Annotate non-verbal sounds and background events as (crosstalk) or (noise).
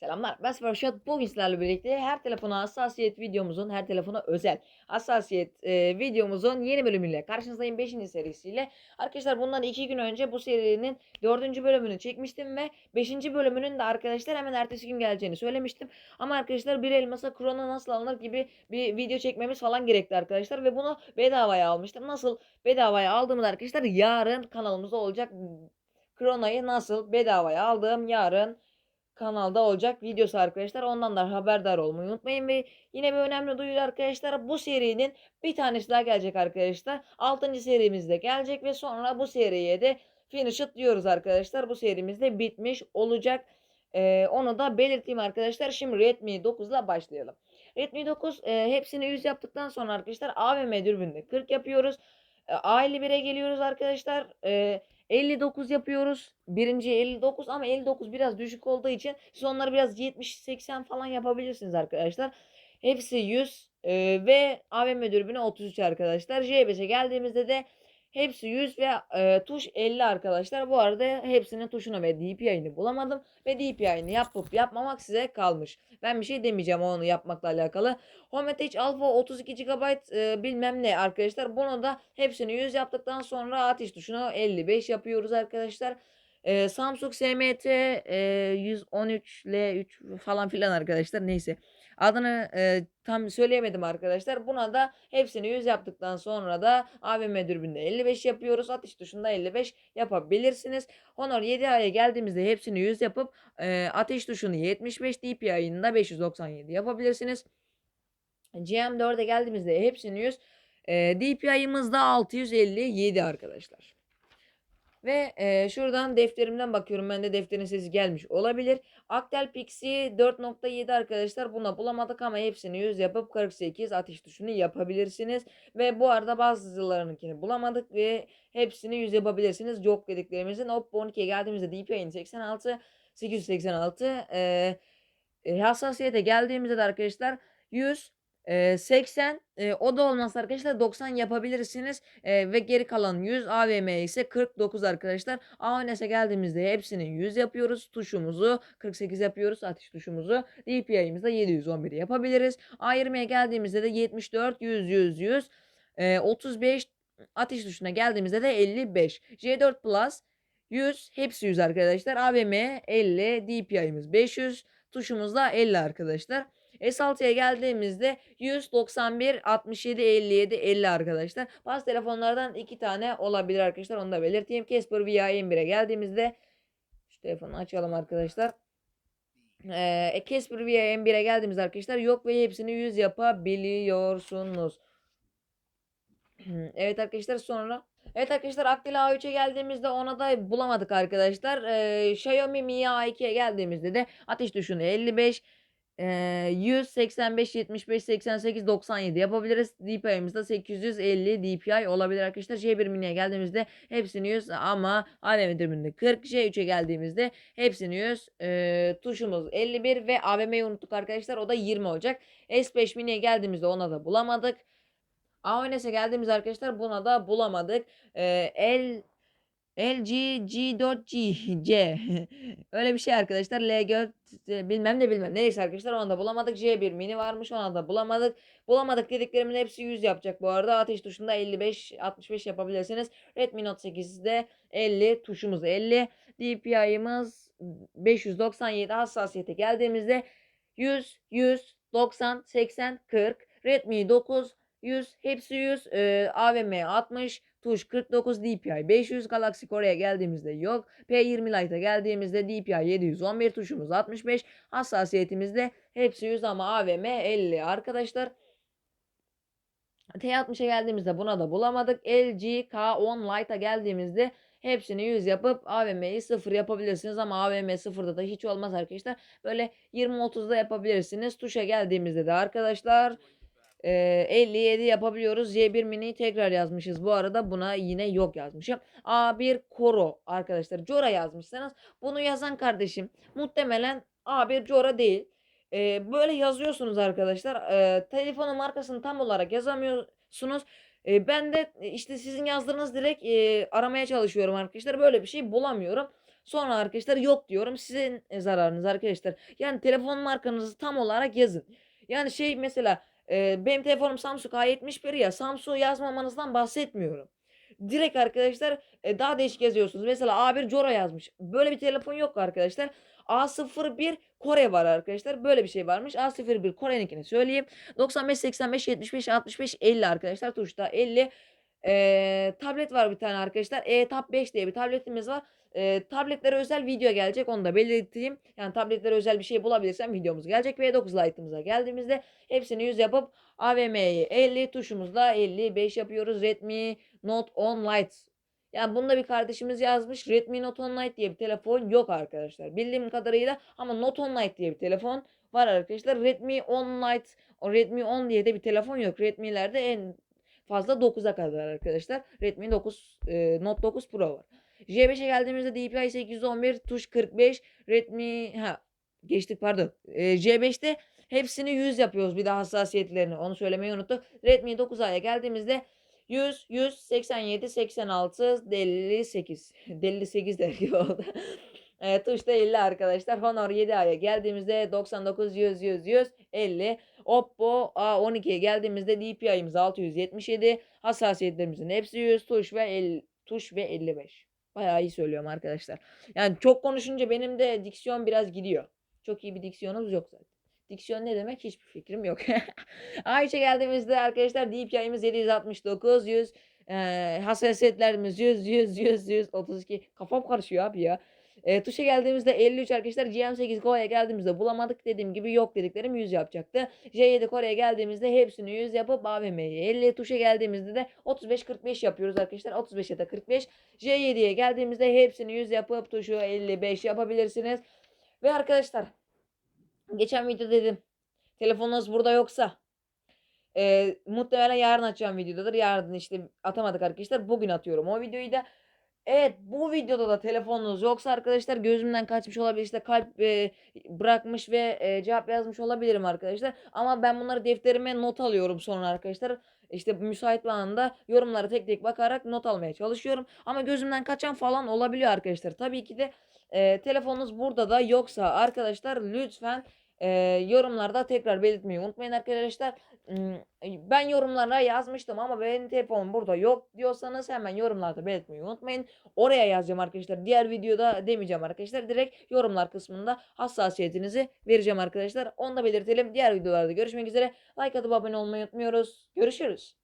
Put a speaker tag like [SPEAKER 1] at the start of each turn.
[SPEAKER 1] Selamlar. Ben Sparşat. Bugün sizlerle birlikte her telefona hassasiyet videomuzun, her telefona özel hassasiyet e, videomuzun yeni bölümüyle karşınızdayım 5. serisiyle. Arkadaşlar bundan 2 gün önce bu serinin 4. bölümünü çekmiştim ve 5. bölümünün de arkadaşlar hemen ertesi gün geleceğini söylemiştim. Ama arkadaşlar bir elmasa krona nasıl alınır gibi bir video çekmemiz falan gerekti arkadaşlar ve bunu bedavaya almıştım. Nasıl bedavaya aldığımı da arkadaşlar yarın kanalımızda olacak. Krona'yı nasıl bedavaya aldığım yarın kanalda olacak videosu arkadaşlar. Ondan da haberdar olmayı unutmayın ve yine bir önemli duyuru arkadaşlar. Bu serinin bir tanesi daha gelecek arkadaşlar. 6. serimizde gelecek ve sonra bu seriye de finish it diyoruz arkadaşlar. Bu serimizde bitmiş olacak. Ee, onu da belirteyim arkadaşlar. Şimdi Redmi 9 ile başlayalım. Redmi 9 e, hepsini 100 yaptıktan sonra arkadaşlar AVM dürbünde 40 yapıyoruz. E, A51'e geliyoruz arkadaşlar. E, 59 yapıyoruz. Birinci 59 ama 59 biraz düşük olduğu için siz onları biraz 70-80 falan yapabilirsiniz arkadaşlar. Hepsi 100 e, ve AVM dürbünü 33 arkadaşlar. J5'e geldiğimizde de hepsi 100 ve e, tuş 50 arkadaşlar. Bu arada hepsinin tuşunu ve DPI'ni bulamadım ve DPI'ni yapıp yapmamak size kalmış. Ben bir şey demeyeceğim onu yapmakla alakalı. Home Attach Alpha 32 GB e, bilmem ne arkadaşlar. Bunu da hepsini 100 yaptıktan sonra ateş tuşuna 55 yapıyoruz arkadaşlar. E, Samsung SMT e, 113 L3 falan filan arkadaşlar neyse. Adını e, tam söyleyemedim arkadaşlar. Buna da hepsini 100 yaptıktan sonra da AVM dürbünde 55 yapıyoruz. Atış tuşunda 55 yapabilirsiniz. Honor 7A'ya geldiğimizde hepsini 100 yapıp e, ateş tuşunu 75 DPI'ını da 597 yapabilirsiniz. GM4'e geldiğimizde hepsini 100. E, DPI'ımız da 657 arkadaşlar. Ve e, şuradan defterimden bakıyorum. Ben de defterin sesi gelmiş olabilir. Actel Pixie 4.7 arkadaşlar. Buna bulamadık ama hepsini 100 yapıp 48 ateş tuşunu yapabilirsiniz. Ve bu arada bazılarınkini bulamadık ve hepsini 100 yapabilirsiniz. Yok dediklerimizin Oppo 12'ye geldiğimizde DPI'nin 86 886 e, e, hassasiyete geldiğimizde de arkadaşlar 100 e, 80 e, o da olmazsa arkadaşlar 90 yapabilirsiniz e, ve geri kalan 100 AVM ise 49 arkadaşlar. AONS'e geldiğimizde hepsini 100 yapıyoruz. Tuşumuzu 48 yapıyoruz. Ateş tuşumuzu. DPI'mizde 711 yapabiliriz. A20'ye geldiğimizde de 74 100 100 100 e, 35 ateş tuşuna geldiğimizde de 55. J4 Plus 100 hepsi 100 arkadaşlar. AVM 50 DPI'miz 500 tuşumuz da 50 arkadaşlar. S6'ya geldiğimizde 191 67 57 50 arkadaşlar. Bazı telefonlardan iki tane olabilir arkadaşlar. Onu da belirteyim. Casper VIA M1'e geldiğimizde şu telefonu açalım arkadaşlar. Ee, Casper VIA M1'e geldiğimizde arkadaşlar yok ve hepsini 100 yapabiliyorsunuz. evet arkadaşlar sonra Evet arkadaşlar Actil A3'e geldiğimizde ona da bulamadık arkadaşlar. Ee, Xiaomi Mi A2'ye geldiğimizde de ateş tuşunu 55 ee, 185, 75, 88, 97 yapabiliriz. DPI'miz de 850 DPI olabilir arkadaşlar. J1 mini'ye geldiğimizde hepsini 100 ama AVM dürbünde 40. J3'e geldiğimizde hepsini 100. Ee, tuşumuz 51 ve AVM'yi unuttuk arkadaşlar. O da 20 olacak. S5 mini'ye geldiğimizde ona da bulamadık. AONS'e geldiğimiz arkadaşlar buna da bulamadık. Ee, L LG G4G (laughs) C. (laughs) Öyle bir şey arkadaşlar. LG bilmem ne bilmem neyse arkadaşlar onu da bulamadık. J1 mini varmış. Onu da bulamadık. Bulamadık dediklerimin hepsi 100 yapacak bu arada. Ateş tuşunda 55 65 yapabilirsiniz. Redmi Note 8'de 50 tuşumuz 50 DPI'ımız 597 hassasiyete geldiğimizde 100 100 90 80 40 Redmi 9 100 hepsi 100 e, AVM 60 tuş 49 DPI 500 Galaxy Kore'ye geldiğimizde yok. P20 Lite'a geldiğimizde DPI 711 tuşumuz 65 hassasiyetimizde hepsi 100 ama AVM 50 arkadaşlar. T60'a geldiğimizde buna da bulamadık. LG K10 Lite'a geldiğimizde hepsini 100 yapıp AVM'yi 0 yapabilirsiniz ama AVM 0'da da hiç olmaz arkadaşlar. Böyle 20-30'da yapabilirsiniz. Tuşa geldiğimizde de arkadaşlar e, 57 yapabiliyoruz. Y1 mini tekrar yazmışız. Bu arada buna yine yok yazmışım. A1 Koro arkadaşlar. Cora yazmışsınız. Bunu yazan kardeşim muhtemelen A1 Cora değil. E, böyle yazıyorsunuz arkadaşlar. E, telefonun markasını tam olarak yazamıyorsunuz. E, ben de işte sizin yazdığınız direkt e, aramaya çalışıyorum arkadaşlar. Böyle bir şey bulamıyorum. Sonra arkadaşlar yok diyorum. Sizin e, zararınız arkadaşlar. Yani telefon markanızı tam olarak yazın. Yani şey mesela e, benim telefonum Samsung A71 ya. Samsung yazmamanızdan bahsetmiyorum. Direkt arkadaşlar daha değişik yazıyorsunuz. Mesela A1 Joro yazmış. Böyle bir telefon yok arkadaşlar. A01 Kore var arkadaşlar. Böyle bir şey varmış. A01 Kore'ninkini söyleyeyim. 95 85 75 65 50 arkadaşlar. Tuşta 50. Ee, tablet var bir tane arkadaşlar. E-Tab 5 diye bir tabletimiz var. Ee, tabletlere özel video gelecek. Onu da belirteyim. Yani tabletlere özel bir şey bulabilirsem videomuz gelecek. V9 Lite'ımıza geldiğimizde hepsini 100 yapıp AVM'yi 50 tuşumuzda 55 yapıyoruz. Redmi Note 10 Lite. Yani bunda bir kardeşimiz yazmış. Redmi Note 10 Lite diye bir telefon yok arkadaşlar. Bildiğim kadarıyla ama Note 10 Lite diye bir telefon var arkadaşlar. Redmi 10 Lite, Redmi 10 diye de bir telefon yok. Redmi'lerde en fazla 9'a kadar arkadaşlar. Redmi 9 e, Note 9 Pro var. J5'e geldiğimizde DPI 811 tuş 45 Redmi ha geçtik pardon. E, J5'te hepsini 100 yapıyoruz bir de hassasiyetlerini. Onu söylemeyi unuttuk. Redmi 9A'ya geldiğimizde 100, 100, 87, 86, 58. 58 der gibi oldu. e, tuşta 50 arkadaşlar. Honor 7A'ya geldiğimizde 99, 100, 100, 100, 50. Oppo A12'ye geldiğimizde DPI'miz 677. Hassasiyetlerimizin hepsi 100. Tuş ve 50, tuş ve 55. Bayağı iyi söylüyorum arkadaşlar. Yani çok konuşunca benim de diksiyon biraz gidiyor. Çok iyi bir diksiyonumuz yok zaten. Diksiyon ne demek hiçbir fikrim yok. (laughs) Ayşe geldiğimizde arkadaşlar DPI'miz 769, 100, e, hassasiyetlerimiz 100, 100, 100, 100, 32. Kafam karışıyor abi ya. E, tuşa geldiğimizde 53 arkadaşlar GM8 Kore'ye geldiğimizde bulamadık dediğim gibi yok dediklerim 100 yapacaktı. J7 Kore'ye geldiğimizde hepsini 100 yapıp AVM'yi 50 tuşa geldiğimizde de 35-45 yapıyoruz arkadaşlar. 35 ya da 45. J7'ye geldiğimizde hepsini 100 yapıp tuşu 55 yapabilirsiniz. Ve arkadaşlar geçen video dedim. Telefonunuz burada yoksa e, muhtemelen yarın açacağım videodadır. Yarın işte atamadık arkadaşlar. Bugün atıyorum o videoyu da. Evet bu videoda da telefonunuz yoksa arkadaşlar gözümden kaçmış olabilir. İşte kalp e, bırakmış ve e, cevap yazmış olabilirim arkadaşlar. Ama ben bunları defterime not alıyorum sonra arkadaşlar. İşte müsait bir anda yorumlara tek tek bakarak not almaya çalışıyorum. Ama gözümden kaçan falan olabiliyor arkadaşlar. Tabii ki de e, telefonunuz burada da yoksa arkadaşlar lütfen e, yorumlarda tekrar belirtmeyi unutmayın arkadaşlar. Ben yorumlara yazmıştım ama benim telefonum burada yok diyorsanız hemen yorumlarda belirtmeyi unutmayın. Oraya yazacağım arkadaşlar. Diğer videoda demeyeceğim arkadaşlar. Direkt yorumlar kısmında hassasiyetinizi vereceğim arkadaşlar. Onu da belirtelim. Diğer videolarda görüşmek üzere. Like atıp abone olmayı unutmuyoruz. Görüşürüz.